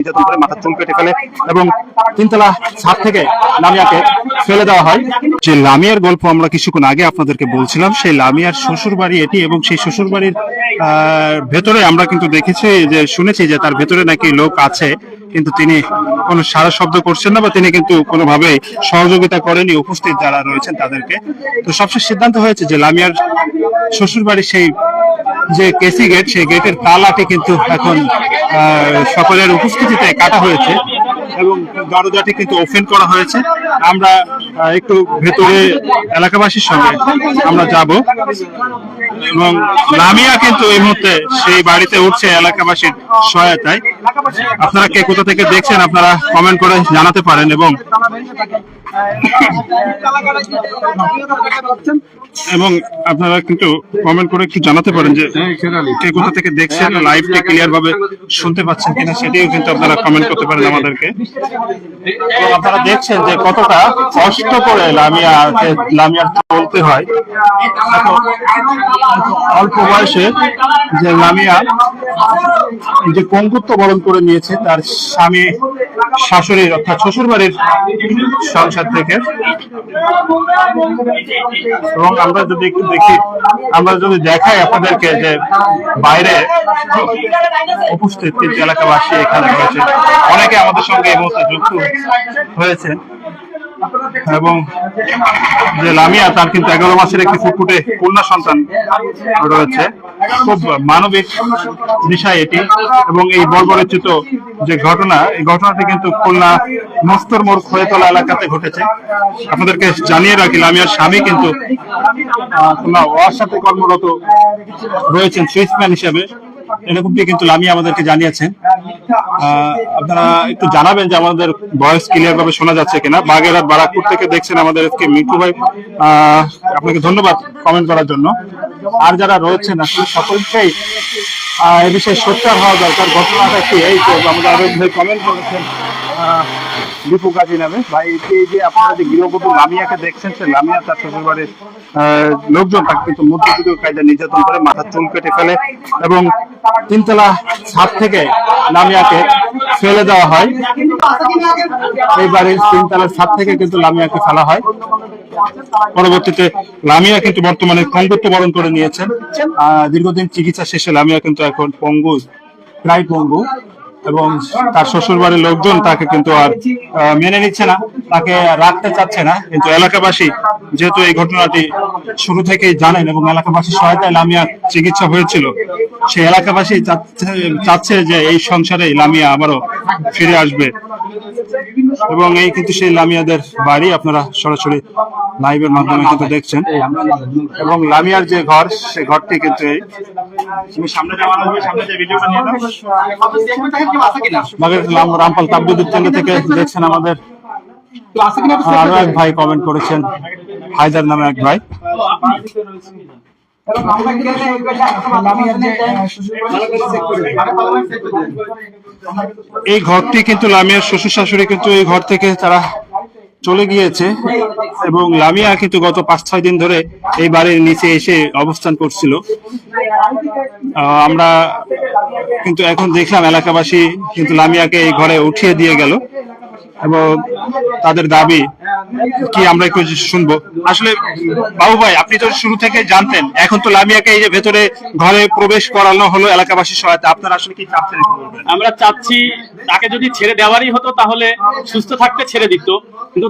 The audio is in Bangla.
নির্যাতন করে মাথার চুল কেটে ফেলে এবং তিনতলা ছাদ থেকে লামিয়াকে ফেলে দেওয়া হয়। যে লামিয়ার গল্প আমরা কিছুক্ষণ আগে আপনাদেরকে বলছিলাম, সেই লামিয়ার শ্বশুর বাড়ি এটি এবং সেই শ্বশুর বাড়ির ভেতরে আমরা কিন্তু দেখেছি যে, শুনেছি যে তার ভেতরে নাকি লোক আছে, কিন্তু তিনি কোনো সারা শব্দ করছেন না বা তিনি কিন্তু কোনোভাবে সহযোগিতা করেনি, উপস্থিত যারা রয়েছেন তাদেরকে। তো সবশেষ সিদ্ধান্ত হয়েছে যে লামিয়ার শ্বশুর বাড়ির সেই যে কেসি গেট সেই গেটের তালাটি কিন্তু এখন সকলের উপস্থিতিতে কাটা হয়েছে। এবং দরজাটি কিন্তু ওপেন করা হয়েছে। আমরা একটু ভেতরে এলাকাবাসীর সঙ্গে আমরা যাব। এবং লামিয়া কিন্তু এই মুহূর্তে সেই বাড়িতে উঠছে এলাকাবাসীর সহায়তায়। আপনারা কে কোথা থেকে দেখছেন আপনারা কমেন্ট করে জানাতে পারেন এবং এবং আপনারা কিন্তু কমেন্ট করে একটু জানাতে পারেন যে কে কোথা থেকে দেখছেন লাইভটা ক্লিয়ার ভাবে শুনতে পাচ্ছেন কিনা সেটিও কিন্তু আপনারা কমেন্ট করতে পারেন আমাদেরকে। আপনারা দেখছেন যে কতটা কষ্ট করে লামিয়া লামিয়ার চলতে হয়। অল্প বয়সে যে লামিয়া যে পঙ্গুত্ব বরণ করে নিয়েছে, তার স্বামী শাশুড়ির অর্থাৎ শ্বশুর বাড়ির সংসার থেকে। এবং আমরা যদি একটু দেখি, আমরা যদি দেখাই আপনাদেরকে যে বাইরে উপস্থিত এলাকাবাসী এখানে রয়েছে, অনেকে আমাদের সঙ্গে এই মুহূর্তে যুক্ত হয়েছেন এবং যে লামিয়া, তার কিন্তু এগারো মাসের একটি ফুটফুটে কন্যা সন্তান রয়েছে। খুব মানবিক বিষয় এটি। এবং এই বর্বরচিত যে ঘটনা, এই ঘটনাটি কিন্তু খুলনা মস্তর মোড় খয়েতলা এলাকাতে ঘটেছে। আপনাদেরকে জানিয়ে রাখি, লামিয়ার স্বামী কিন্তু খুলনা ওয়ার সাথে কর্মরত রয়েছেন সুইসম্যান হিসেবে। এরকমটি কিন্তু লামিয়া আমাদেরকে জানিয়েছেন। আপনারা একটু জানাবেন যে আমাদের ভয়েস ক্লিয়ার ভাবে শোনা যাচ্ছে কিনা। বাগেরহাট বারাকপুর থেকে দেখছেন আমাদের আজকে মিঠু ভাই। আপনাকে ধন্যবাদ কমেন্ট করার জন্য। আর যারা রয়েছেন আসলে সকলকেই এ বিষয়ে সোচ্চার হওয়া দরকার। ঘটনাটা কি? এই যে আমাদের আরও ভাই কমেন্ট করেছেন দীপু কাজী নামে। ভাই এই যে আপনারা যে গৃহবধূ লামিয়াকে দেখছেন সে লামিয়া তার শ্বশুর বাড়ির আহ, লোকজন তাকে কিন্তু মধ্যযুগীয় কায়দা নির্যাতন করে মাথার চুল কেটে ফেলে এবং তিনতলা ছাদ থেকে লামিয়াকে ফেলে দেওয়া হয়। এই বাড়ির তিনতলার ছাদ থেকে কিন্তু লামিয়াকে ফেলা হয়। পরবর্তীতে লামিয়া কিন্তু বর্তমানে পঙ্গুত্ব বরণ করে নিয়েছেন দীর্ঘদিন চিকিৎসা শেষে লামিয়া কিন্তু এখন পঙ্গু, প্রায় পঙ্গু। এবং তার শ্বশুর বাড়ির লোকজন তাকে কিন্তু আর মেনে নিচ্ছে না, তাকে রাখতে চাচ্ছে না। কিন্তু এলাকাবাসী যেহেতু এই ঘটনাটি শুরু থেকেই জানেন এবং এলাকাবাসীর সহায়তায় লামিয়া চিকিৎসা হয়েছিল, সেই এলাকাবাসী চাচ্ছে- চাচ্ছে যে এই সংসারে লামিয়া আবারও ফিরে আসবে। এবং এই কিন্তু সেই লামিয়াদের বাড়ি, আপনারা সরাসরি লাইভের মাধ্যমে কিন্তু দেখছেন। এবং লামিয়ার যে ঘর সে ঘরটি কিন্তু এই তুমি সামনে সামনে যে ভিডিওটা নিয়ে রামপাল তাপবিদ্যুৎ কেন্দ্র থেকে দেখছেন আমাদের। আরও এক ভাই কমেন্ট করেছেন হায়দার নামে এক ভাই। এই ঘরটি কিন্তু লামিয়ার শ্বশুর শাশুড়ি কিন্তু এই ঘর থেকে তারা চলে গিয়েছে এবং লামিয়া কিন্তু গত পাঁচ, ছয় দিন ধরে এই বাড়ির নিচে এসে অবস্থান করছিল। আমরা কিন্তু এখন দেখলাম এলাকাবাসী কিন্তু লামিয়াকে এই ঘরে উঠিয়ে দিয়ে গেল এবং তাদের দাবি কি আমরা একটু শুনব? আসলে বাবু ভাই, আপনি তো শুরু থেকে জানতেন, এখন তো লামিয়াকে এই যে ভেতরে ঘরে প্রবেশ করানো হলো এলাকাবাসীর সহায়তা আপনারা আসলে কি চাচ্ছেন আমরা চাচ্ছি তাকে যদি ছেড়ে দেওয়ারই হতো তাহলে সুস্থ থাকতে ছেড়ে দিত, কিন্তু